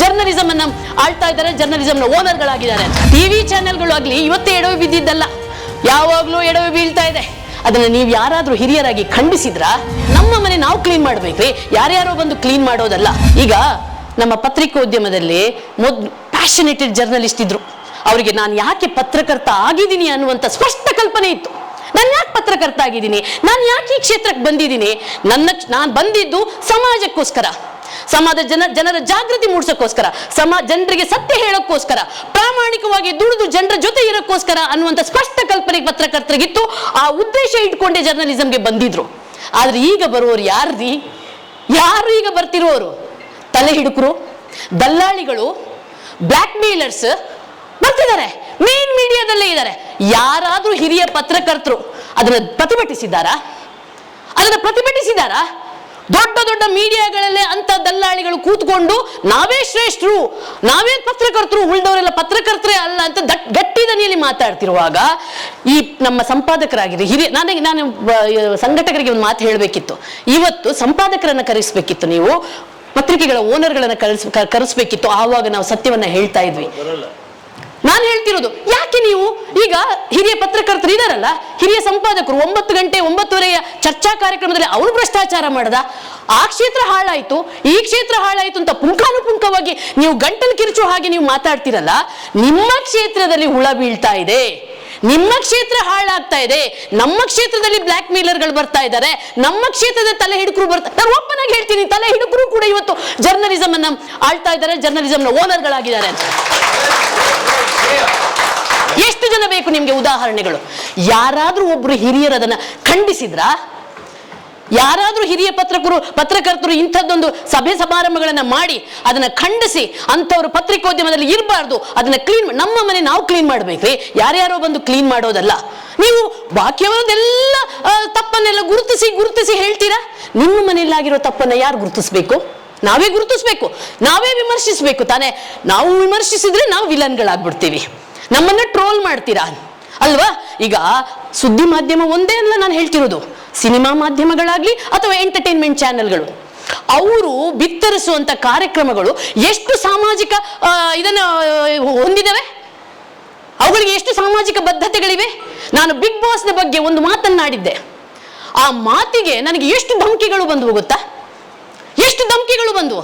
Journalism ಅನ್ನ ಆಳ್ತಾ ಇದ್ದಾರೆ ಜರ್ನಲಿಸಂನ ಓನರ್ಗಳಾಗಿದ್ದಾರೆ TV ಚಾನೆಲ್ಗಳು ಆಗ್ಲಿ, ಇವತ್ತೇ ಎಡವಿ ಬಿದ್ದಿದ್ದಲ್ಲ. ಯಾವಾಗ್ಲೂ ಎಡವಿ ಬೀಳ್ತಾ ಇದೆ. ಅದನ್ನ ನೀವು ಯಾರಾದ್ರೂ ಹಿರಿಯರಾಗಿ ಖಂಡಿಸಿದ್ರ? ನಮ್ಮ ಮನೆ ನಾವು ಕ್ಲೀನ್ ಮಾಡ್ಬೇಕ್ರಿ. ಯಾರ್ಯಾರೋ ಬಂದು ಕ್ಲೀನ್ ಮಾಡೋದಲ್ಲ. ಈಗ ನಮ್ಮ ಪತ್ರಿಕೋದ್ಯಮದಲ್ಲಿ ಮೊದ್ ಪ್ಯಾಷನೇಟೆಡ್ ಜರ್ನಲಿಸ್ಟ್ ಇದ್ರು. ಅವರಿಗೆ ನಾನು ಯಾಕೆ ಪತ್ರಕರ್ತ ಆಗಿದ್ದೀನಿ ಅನ್ನುವಂಥ ಸ್ಪಷ್ಟ ಕಲ್ಪನೆ ಇತ್ತು. ನಾನು ಯಾಕೆ ಪತ್ರಕರ್ತ ಆಗಿದ್ದೀನಿ? ನಾನು ಯಾಕೆ ಈ ಕ್ಷೇತ್ರಕ್ಕೆ ಬಂದಿದ್ದೀನಿ? ನನ್ನ ನಾನು ಬಂದಿದ್ದು ಸಮಾಜಕ್ಕೋಸ್ಕರ. ಸಮಾಜ ಜನ, ಜನರ ಜಾಗೃತಿ ಮೂಡಿಸೋಕ್ಕೋಸ್ಕರ, ಸಮ, ಜನರಿಗೆ ಸತ್ಯ ಹೇಳೋಕ್ಕೋಸ್ಕರ, ಪ್ರಾಮಾಣಿಕವಾಗಿ ದುಡಿದು ಜನರ ಜೊತೆ ಇರೋಕ್ಕೋಸ್ಕರ ಅನ್ನುವಂಥ ಸ್ಪಷ್ಟ ಕಲ್ಪನೆ ಪತ್ರಕರ್ತರಿಗಿತ್ತು. ಆ ಉದ್ದೇಶ ಇಟ್ಕೊಂಡೇ ಜರ್ನಲಿಸಂಗೆ ಬಂದಿದ್ರು. ಆದ್ರೆ ಈಗ ಬರುವವರು ಯಾರ್ರಿ? ಯಾರು ಈಗ ಬರ್ತಿರೋರು? ತಲೆ ಹಿಡುಕರು, ದಲ್ಲಾಳಿಗಳು ಬ್ಲ್ಯಾಕ್ ಮೇಲರ್ಸ್ ಬರ್ತಿದ್ದಾರೆ. ಮೇನ್ ಮೀಡಿಯಾದಲ್ಲೇ ಇದ್ದಾರೆ. ಯಾರಾದ್ರೂ ಹಿರಿಯ ಪತ್ರಕರ್ತರು ಅದನ್ನ ಪ್ರತಿಭಟಿಸಿದ್ದಾರಾ? ಅದನ್ನ ಪ್ರತಿಭಟಿಸಿದಾರಾ ದೊಡ್ಡ ದೊಡ್ಡ ಮೀಡಿಯಾಗಳಲ್ಲೇ ಅಂತ ದಲ್ಲಾಳಿಗಳು ಕೂತ್ಕೊಂಡು, ನಾವೇ ಶ್ರೇಷ್ಠರು, ನಾವೇ ಪತ್ರಕರ್ತರು, ಉಳಿದವರೆಲ್ಲ ಪತ್ರಕರ್ತರೇ ಅಲ್ಲ ಅಂತ ಗಟ್ಟಿ ದನಿಯಲ್ಲಿ ಮಾತಾಡ್ತಿರುವಾಗ ಈ ನಮ್ಮ ಸಂಪಾದಕರಾಗಿರಿ ಹಿರಿಯ ನನಗೆ ನಾನು ಸಂಘಟಕರಿಗೆ ಒಂದು ಮಾತು ಹೇಳಬೇಕಿತ್ತು. ಇವತ್ತು ಸಂಪಾದಕರನ್ನು ಕರೆಸಬೇಕಿತ್ತು ನೀವು, ಪತ್ರಿಕೆಗಳ ಓನರ್ಗಳನ್ನು ಕರೆಸ್ ಕರೆಸ್ಬೇಕಿತ್ತು, ಆವಾಗ ನಾವು ಸತ್ಯವನ್ನು ಹೇಳ್ತಾ ಇದ್ವಿ. ನಾನು ಹೇಳ್ತಿರೋದು, ಯಾಕೆ ನೀವು? ಈಗ ಹಿರಿಯ ಪತ್ರಕರ್ತರು ಇದಾರಲ್ಲ, ಹಿರಿಯ ಸಂಪಾದಕರು ಒಂಬತ್ತು ಗಂಟೆ, ಒಂಬತ್ತುವರೆಯ ಚರ್ಚಾ ಕಾರ್ಯಕ್ರಮದಲ್ಲಿ ಅವರು ಭ್ರಷ್ಟಾಚಾರ ಮಾಡದ. ಆ ಕ್ಷೇತ್ರ ಹಾಳಾಯ್ತು, ಈ ಕ್ಷೇತ್ರ ಹಾಳಾಯ್ತು ಅಂತ ಪುಂಖಾನುಪುಂಖವಾಗಿ ನೀವು ಗಂಟಲು ಕಿರುಚು ಹಾಗೆ ನೀವು ಮಾತಾಡ್ತಿರಲ್ಲ, ನಿಮ್ಮ ಕ್ಷೇತ್ರದಲ್ಲಿ ಹುಳ ಬೀಳ್ತಾ ಇದೆ. ನಿಮ್ಮ ಕ್ಷೇತ್ರ ಹಾಳಾಗ್ತಾ ಇದೆ. ನಮ್ಮ ಕ್ಷೇತ್ರದಲ್ಲಿ ಬ್ಲ್ಯಾಕ್ ಮೇಲರ್ಗಳು ಬರ್ತಾ ಇದ್ದಾರೆ. ನಮ್ಮ ಕ್ಷೇತ್ರದ ತಲೆ ಹಿಡುಕರು ಬರ್ತಾ, ನಾನು ಓಪನ್ ಹೇಳ್ತೀನಿ, ತಲೆ ಹಿಡುಕರು ಕೂಡ ಇವತ್ತು ಜರ್ನಲಿಸಮ್ ಅನ್ನ ಆಳ್ತಾ ಇದ್ದಾರೆ ಜರ್ನಲಿಸಂನ ಓನರ್ಗಳಾಗಿದ್ದಾರೆ ಅಂತ. ಎಷ್ಟು ಜನ ಬೇಕು ನಿಮ್ಗೆ ಉದಾಹರಣೆಗಳು? ಯಾರಾದ್ರೂ ಒಬ್ರು ಹಿರಿಯರು ಅದನ್ನ ಖಂಡಿಸಿದ್ರಾ? ಯಾರಾದ್ರೂ ಹಿರಿಯ ಪತ್ರಕರು, ಪತ್ರಕರ್ತರು ಇಂಥದ್ದೊಂದು ಸಭೆ ಸಮಾರಂಭಗಳನ್ನ ಮಾಡಿ ಅದನ್ನ ಖಂಡಿಸಿ ಅಂಥವ್ರು ಪತ್ರಿಕೋದ್ಯಮದಲ್ಲಿ ಇರಬಾರ್ದು, ಅದನ್ನ ಕ್ಲೀನ್ ನಮ್ಮ ಮನೆ ನಾವು ಕ್ಲೀನ್ ಮಾಡ್ಬೇಕ್ರಿ. ಯಾರ್ಯಾರೋ ಬಂದು ಕ್ಲೀನ್ ಮಾಡೋದಲ್ಲ. ನೀವು ಬಾಕಿಯವರದೆಲ್ಲ ತಪ್ಪನ್ನೆಲ್ಲ ಗುರುತಿಸಿ ಗುರುತಿಸಿ ಹೇಳ್ತೀರಾ? ನಿಮ್ಮ ಮನೆಯಲ್ಲಾಗಿರೋ ತಪ್ಪನ್ನ ಯಾರು ಗುರುತಿಸ್ಬೇಕು? ನಾವೇ ಗುರುತಿಸ್ಬೇಕು, ನಾವೇ ವಿಮರ್ಶಿಸ್ಬೇಕು ತಾನೇ. ನಾವು ವಿಮರ್ಶಿಸಿದ್ರೆ ನಾವು ವಿಲನ್ಗಳಾಗ್ಬಿಡ್ತೀವಿ. ನಮ್ಮನ್ನ ಟ್ರೋಲ್ ಮಾಡ್ತೀರಾ? ಅಲ್ವಾ? ಈಗ ಸುದ್ದಿ ಮಾಧ್ಯಮ ಒಂದೇ ಅಲ್ಲ ನಾನು ಹೇಳ್ತಿರೋದು. ಸಿನಿಮಾ ಮಾಧ್ಯಮಗಳಾಗ್ಲಿ ಅಥವಾ ಎಂಟರ್ಟೈನ್ಮೆಂಟ್ ಚಾನೆಲ್ಗಳು ಅವರು ಬಿತ್ತರಿಸುವಂತ ಕಾರ್ಯಕ್ರಮಗಳು ಎಷ್ಟು ಸಾಮಾಜಿಕ ಇದನ್ನ ಹೊಂದಿದವೆ? ಅವುಗಳಿಗೆ ಎಷ್ಟು ಸಾಮಾಜಿಕ ಬದ್ಧತೆಗಳಿವೆ? ನಾನು ಬಿಗ್ ಬಾಸ್ನ ಬಗ್ಗೆ ಒಂದು ಮಾತನ್ನಾಡಿದ್ದೆ. ಆ ಮಾತಿಗೆ ನನಗೆ ಎಷ್ಟು ಧಮಕಿಗಳು ಬಂದು ಗೊತ್ತಾ? ಎಷ್ಟು ಧಮಕಿಗಳು ಬಂದವು?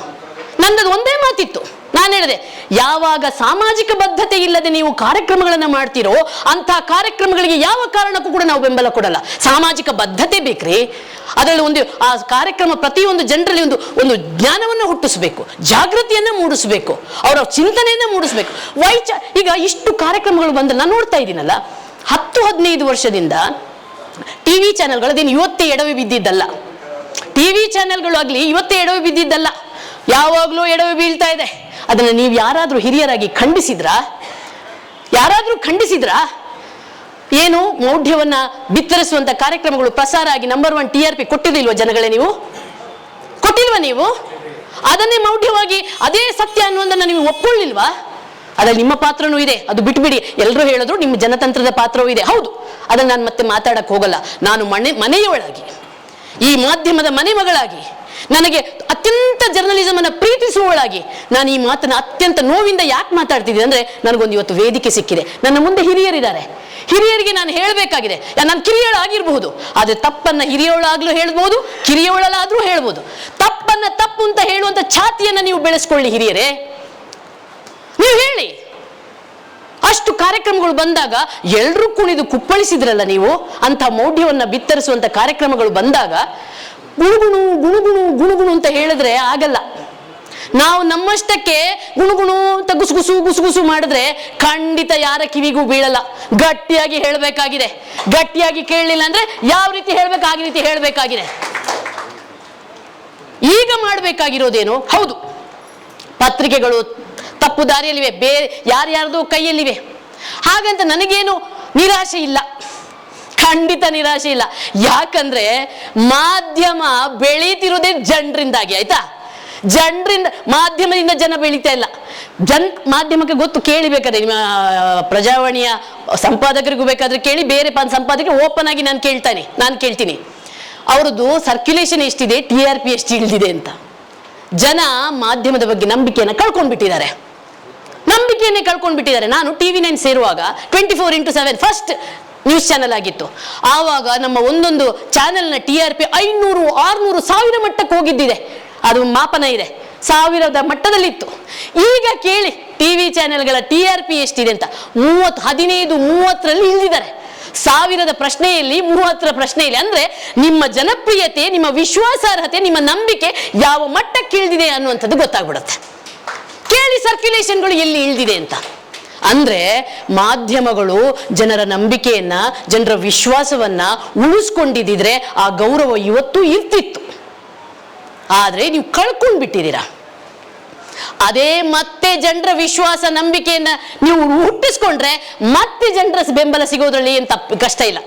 ನನ್ನದು ಒಂದೇ ಮಾತಿತ್ತು. ನಾನು ಹೇಳಿದೆ, ಯಾವಾಗ ಸಾಮಾಜಿಕ ಬದ್ಧತೆ ಇಲ್ಲದೆ ನೀವು ಕಾರ್ಯಕ್ರಮಗಳನ್ನು ಮಾಡ್ತೀರೋ ಅಂತಹ ಕಾರ್ಯಕ್ರಮಗಳಿಗೆ ಯಾವ ಕಾರಣಕ್ಕೂ ಕೂಡ ನಾವು ಬೆಂಬಲ ಕೊಡಲ್ಲ. ಸಾಮಾಜಿಕ ಬದ್ಧತೆ ಬೇಕ್ರಿ. ಅದರಲ್ಲಿ ಒಂದು, ಆ ಕಾರ್ಯಕ್ರಮ ಪ್ರತಿಯೊಂದು ಜನರಲ್ಲಿ ಒಂದು ಒಂದು ಜ್ಞಾನವನ್ನು ಹುಟ್ಟಿಸಬೇಕು, ಜಾಗೃತಿಯನ್ನು ಮೂಡಿಸಬೇಕು, ಅವರ ಚಿಂತನೆಯನ್ನು ಮೂಡಿಸಬೇಕು. ವೈಚ ಈಗ ಇಷ್ಟು ಕಾರ್ಯಕ್ರಮಗಳು ಬಂದ ನಾನು ನೋಡ್ತಾ ಇದ್ದೀನಲ್ಲ, ಹತ್ತು ಹದಿನೈದು ವರ್ಷದಿಂದ ಟಿವಿ ಚಾನೆಲ್ಗಳು ಅದೇನು ಇವತ್ತೇ ಎಡವಿ ಬಿದ್ದಿದ್ದಲ್ಲ. ಟಿವಿ ಚಾನೆಲ್ಗಳು ಆಗ್ಲಿ, ಇವತ್ತೇ ಎಡವಿ ಬಿದ್ದಿದ್ದಲ್ಲ. ಯಾವಾಗಲೂ ಎಡವಿ ಬೀಳ್ತಾ ಇದೆ. ಅದನ್ನ ನೀವು ಯಾರಾದರೂ ಹಿರಿಯರಾಗಿ ಖಂಡಿಸಿದ್ರಾ? ಯಾರಾದರೂ ಖಂಡಿಸಿದ್ರಾ? ಏನು ಮೌಢ್ಯವನ್ನ ಬಿತ್ತರಿಸುವಂತ ಕಾರ್ಯಕ್ರಮಗಳು ಪ್ರಸಾರ ಆಗಿ number one T R P ಕೊಟ್ಟಿದ್ದಿಲ್ವ ಜನಗಳೇ ನೀವು? ಕೊಟ್ಟಿಲ್ವಾ ನೀವು? ಅದನ್ನೇ ಮೌಢ್ಯವಾಗಿ ಅದೇ ಸತ್ಯ ಅನ್ನುವುದನ್ನ ನೀವು ಒಪ್ಕೊಳ್ಳಿಲ್ವಾ? ಅದ್ರಲ್ಲಿ ನಿಮ್ಮ ಪಾತ್ರನೂ ಇದೆ. ಅದು ಬಿಟ್ಬಿಡಿ. ಎಲ್ಲರೂ ಹೇಳಿದ್ರು ನಿಮ್ಮ ಜನತಂತ್ರದ ಪಾತ್ರವೂ ಇದೆ. ಹೌದು. ಅದನ್ನ ನಾನು ಮತ್ತೆ ಮಾತಾಡಕ್ಕೆ ಹೋಗಲ್ಲ. ನಾನು ಮನೆ ಮನೆಯೊಳಗೆ ಈ ಮಾಧ್ಯಮದ ಮನೆ ಮಗಳಾಗಿ ನನಗೆ ಅತ್ಯಂತ ಜರ್ನಲಿಸಮ್ ಅನ್ನ ಪ್ರೀತಿಸುವವಳಾಗಿ, ನಾನು ಈ ಮಾತನ್ನ ಅತ್ಯಂತ ನೋವಿಂದ ಯಾಕೆ ಮಾತಾಡ್ತಿದ್ದೀನಿ ಅಂದ್ರೆ ನನಗೊಂದು ಇವತ್ತು ವೇದಿಕೆ ಸಿಕ್ಕಿದೆ. ನನ್ನ ಮುಂದೆ ಹಿರಿಯರಿದ್ದಾರೆ. ಹಿರಿಯರಿಗೆ ನಾನು ಹೇಳಬೇಕಾಗಿದೆ. ನಾನು ಕಿರಿಯಳಾಗಿರಬಹುದು. ಆದ್ರೆ ತಪ್ಪನ್ನ ಹಿರಿಯವಳಾಗ್ಲೂ ಹೇಳ್ಬೋದು ಕಿರಿಯವಳಾದ್ರೂ ಹೇಳ್ಬೋದು. ತಪ್ಪನ್ನ ತಪ್ಪು ಅಂತ ಹೇಳುವಂತ ಛಾತಿಯನ್ನ ನೀವು ಬೆಳೆಸ್ಕೊಳ್ಳಿ ಹಿರಿಯರೇ. ನೀವು ಹೇಳಿ. ಅಷ್ಟು ಕಾರ್ಯಕ್ರಮಗಳು ಬಂದಾಗ ಎಲ್ಲರೂ ಕುಣಿದು ಕುಪ್ಪಳಿಸಿದ್ರಲ್ಲ ನೀವು? ಅಂತ ಮೌಢ್ಯವನ್ನ ಬಿತ್ತರಿಸುವಂತ ಕಾರ್ಯಕ್ರಮಗಳು ಬಂದಾಗ ಗುಣುಗುಣು ಗುಣುಗುಣು ಗುಣುಗುಣು ಅಂತ ಹೇಳಿದ್ರೆ ಆಗಲ್ಲ. ನಾವು ನಮ್ಮಷ್ಟಕ್ಕೆ ಗುಣುಗುಣು ಅಂತ ಗುಸುಗುಸು ಗುಸುಗುಸು ಮಾಡಿದ್ರೆ ಖಂಡಿತ ಯಾರ ಕಿವಿಗೂ ಬೀಳಲ್ಲ. ಗಟ್ಟಿಯಾಗಿ ಹೇಳಬೇಕಾಗಿದೆ. ಗಟ್ಟಿಯಾಗಿ ಕೇಳಲಿಲ್ಲ ಅಂದ್ರೆ ಯಾವ ರೀತಿ ಹೇಳ್ಬೇಕು, ಆ ರೀತಿ ಹೇಳಬೇಕಾಗಿದೆ. ಈಗ ಮಾಡಬೇಕಾಗಿರೋದೇನು? ಹೌದು. ಪತ್ರಿಕೆಗಳು ತಪ್ಪು ದಾರಿಯಲ್ಲಿವೆ ಬೇರೆ ಯಾರ್ಯಾರ್ದು ಕೈಯಲ್ಲಿವೆ. ಹಾಗಂತ ನನಗೇನು ನಿರಾಶೆ ಇಲ್ಲ. ಖಂಡಿತ ನಿರಾಶೆ ಇಲ್ಲ. ಯಾಕಂದ್ರೆ ಮಾಧ್ಯಮ ಬೆಳೀತಿರೋದೇ ಜನರಿಂದಾಗಿ, ಆಯ್ತಾ? ಜನರಿಂದ, ಮಾಧ್ಯಮದಿಂದ ಜನ ಬೆಳೀತಾ ಇಲ್ಲ. ಜನ್, ಮಾಧ್ಯಮಕ್ಕೆ ಗೊತ್ತು ಕೇಳಿಬೇಕಾದ್ರೆ ನಿಮ್ಮ ಪ್ರಜಾವಾಣಿಯ ಸಂಪಾದಕರಿಗೂ ಬೇಕಾದ್ರೆ ಕೇಳಿ, ಬೇರೆ ಪ ಸಂಪಾದಕರು ಓಪನ್ ಆಗಿ ನಾನು ಕೇಳ್ತಾನೆ, ನಾನು ಕೇಳ್ತೀನಿ. ಅವ್ರದ್ದು ಸರ್ಕ್ಯುಲೇಷನ್ ಎಷ್ಟಿದೆ ಟಿ ಆರ್ ಪಿ ಎಷ್ಟು ಇಳಿದಿದೆ ಅಂತ. ಜನ ಮಾಧ್ಯಮದ ಬಗ್ಗೆ ನಂಬಿಕೆಯನ್ನು ಕಳ್ಕೊಂಡ್ಬಿಟ್ಟಿದ್ದಾರೆ. ನಂಬಿಕೆಯನ್ನೇ ಕಳ್ಕೊಂಡ್ಬಿಟ್ಟಿದ್ದಾರೆ ನಾನು T V nine ಸೇರುವಾಗ twenty four into seven first news channel ಆಗಿತ್ತು. ಆವಾಗ ನಮ್ಮ ಒಂದೊಂದು ಚಾನೆಲ್ನ ಟಿ ಆರ್ ಪಿ ಐನೂರು, ಆರ್ನೂರು ಸಾವಿರ ಮಟ್ಟಕ್ಕೆ ಹೋಗಿದ್ದಿದೆ. ಅದು ಮಾಪನ ಇದೆ. ಸಾವಿರದ ಮಟ್ಟದಲ್ಲಿತ್ತು. ಈಗ ಕೇಳಿ ಟಿ ವಿ ಚಾನೆಲ್ಗಳ ಟಿ ಆರ್ ಪಿ ಎಷ್ಟಿದೆ ಅಂತ. ಮೂವತ್ತು, ಹದಿನೈದು, ಮೂವತ್ತರಲ್ಲಿ ಇಳಿದಿದ್ದಾರೆ. ಸಾವಿರದ ಪ್ರಶ್ನೆಯಲ್ಲಿ, ಮೂವತ್ತರ ಪ್ರಶ್ನೆಯಲ್ಲಿ ಅಂದ್ರೆ ನಿಮ್ಮ ಜನಪ್ರಿಯತೆ, ನಿಮ್ಮ ವಿಶ್ವಾಸಾರ್ಹತೆ, ನಿಮ್ಮ ನಂಬಿಕೆ ಯಾವ ಮಟ್ಟಕ್ಕೆ ಇಳಿದಿದೆ ಅನ್ನುವಂಥದ್ದು ಗೊತ್ತಾಗ್ಬಿಡುತ್ತೆ. ಕೇಳಿ ಸರ್ಕ್ಯುಲೇಷನ್ಗಳು ಎಲ್ಲಿ ಇಳಿದಿದೆ ಅಂತ? ಅಂದ್ರೆ ಮಾಧ್ಯಮಗಳು ಜನರ ನಂಬಿಕೆಯನ್ನ, ಜನರ ವಿಶ್ವಾಸವನ್ನ ಉಳಿಸ್ಕೊಂಡಿದ್ದಿದ್ರೆ ಆ ಗೌರವ ಇವತ್ತು ಇರ್ತಿತ್ತು. ಆದ್ರೆ ನೀವು ಕಳ್ಕೊಂಡು ಬಿಟ್ಟಿದ್ದೀರಾ ಅದೇ ಮತ್ತೆ ಜನರ ವಿಶ್ವಾಸ, ನಂಬಿಕೆಯನ್ನ ನೀವು ಹುಟ್ಟಿಸ್ಕೊಂಡ್ರೆ ಮತ್ತೆ ಜನರ ಬೆಂಬಲ ಸಿಗೋದ್ರಲ್ಲಿ ಏನು ತಪ್ಪು ಕಷ್ಟ ಇಲ್ಲ.